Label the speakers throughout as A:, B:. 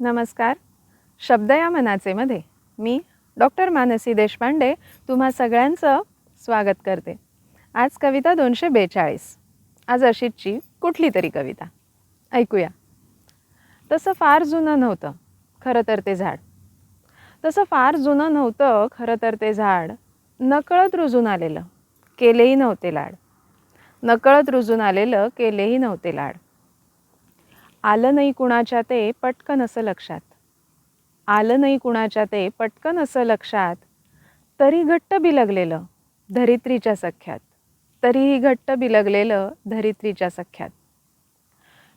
A: नमस्कार. शब्द या मनाचेमध्ये मी डॉक्टर मानसी देशपांडे तुम्हा सगळ्यांचं स्वागत करते. आज कविता दोनशे बेचाळीस. आज अशीची कुठली तरी कविता. ऐकूया. तसं फार जुनं नव्हतं खरं तर ते झाड. तसं फार जुनं नव्हतं खरं तर ते झाड. नकळत रुजून आलेलं केलेही नव्हते लाड. नकळत रुजून आलेलं केलेही नव्हते लाड. आलं नाही कुणाच्या ते पटकन असं लक्षात. आलं नाही कुणाच्या ते पटकन असं लक्षात. तरी घट्ट बिलगलेलं धरित्रीच्या सख्यात. तरीही घट्ट बिलगलेलं धरित्रीच्या सख्यात.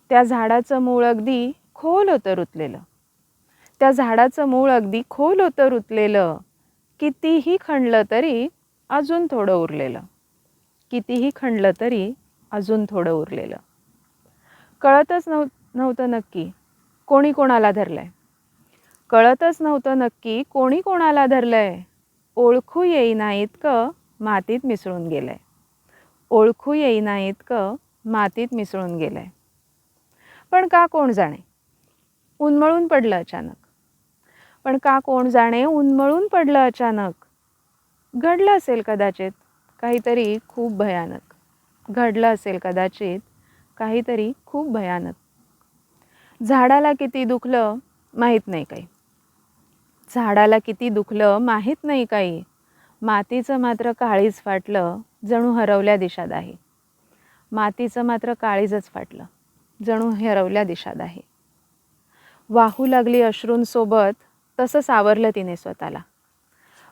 A: त्या झाडाचं मूळ अगदी खोल होतं रुतलेलं. त्या झाडाचं मूळ अगदी खोल होतं रुतलेलं. कितीही खणलं तरी अजून थोडं उरलेलं. कितीही खणलं तरी अजून थोडं उरलेलं. कळतच नव्हतं नव्हतं नक्की. कोणी कोणाला धरलंय? कळतच नव्हतं नक्की कोणी कोणाला धरलंय. ओळखू येईना इतकं मातीत मिसळून गेलंय. ओळखू येईना इतकं मातीत मिसळून गेलंय. पण का कोण जाणे? उन्मळून पडलं अचानक. पण का कोण जाणे? उन्मळून पडलं अचानक. घडलं असेल कदाचित काहीतरी खूप भयानक. घडलं असेल कदाचित काहीतरी खूप भयानक. झाडाला किती दुखलं माहीत नाही काही. झाडाला किती दुखलं माहीत नाही काही. मातीचं मात्र काळीज फाटलं जणू हरवल्या दिशात आहे. मातीचं मात्र काळीजच फाटलं जणू हरवल्या दिशात आहे. वाहू लागली अश्रूंसोबत तसं सावरलं तिने स्वतःला.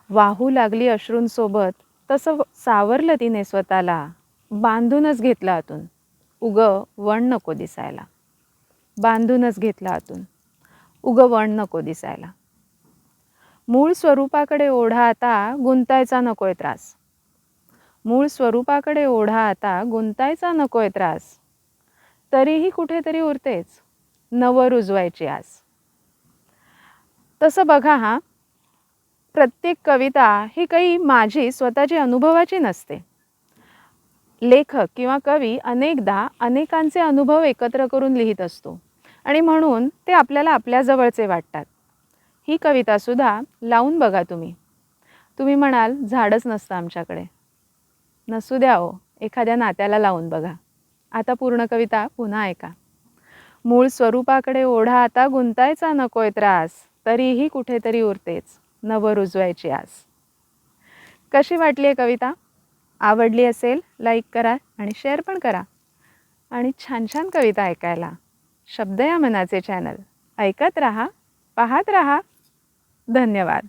A: वाहू लागली अश्रूंसोबत तसं सावरलं तिने स्वतःला. बांधूनच घेतलं आतून. उग वण नको दिसायला. बांधूनच घेतला आतून. उगवण नको दिसायला. मूळ स्वरूपाकडे ओढा आता गुंतायचा नकोय त्रास. मूळ स्वरूपाकडे ओढा आता गुंतायचा नकोय त्रास. तरीही कुठेतरी उरतेच. नवं रुजवायची आस. तसं बघा हा. प्रत्येक कविता ही काही माझी स्वतःची अनुभवाची नसते. लेखक किंवा कवी अनेकदा अनेकांचे अनुभव एकत्र करून लिहित असतो. आणि म्हणून ते आपल्याला आपल्या जवळचे वाटतात. ही कवितासुद्धा लावून बघा तुम्ही. तुम्ही म्हणाल झाडच नसतं आमच्याकडे. नसू द्या हो एखाद्या नात्याला लावून बघा. आता पूर्ण कविता पुन्हा ऐका. मूळ स्वरूपाकडे ओढा आता गुंतायचा नकोय त्रास तरीही कुठेतरी उरतेच नवं रुजवायची आस. कशी वाटली आहे कविता? आवडली असेल लाईक करा आणि शेअर पण करा. आणि छान छान कविता ऐकायला. शब्द या मनाचे चॅनल. ऐकत रहा पाहत रहा. धन्यवाद.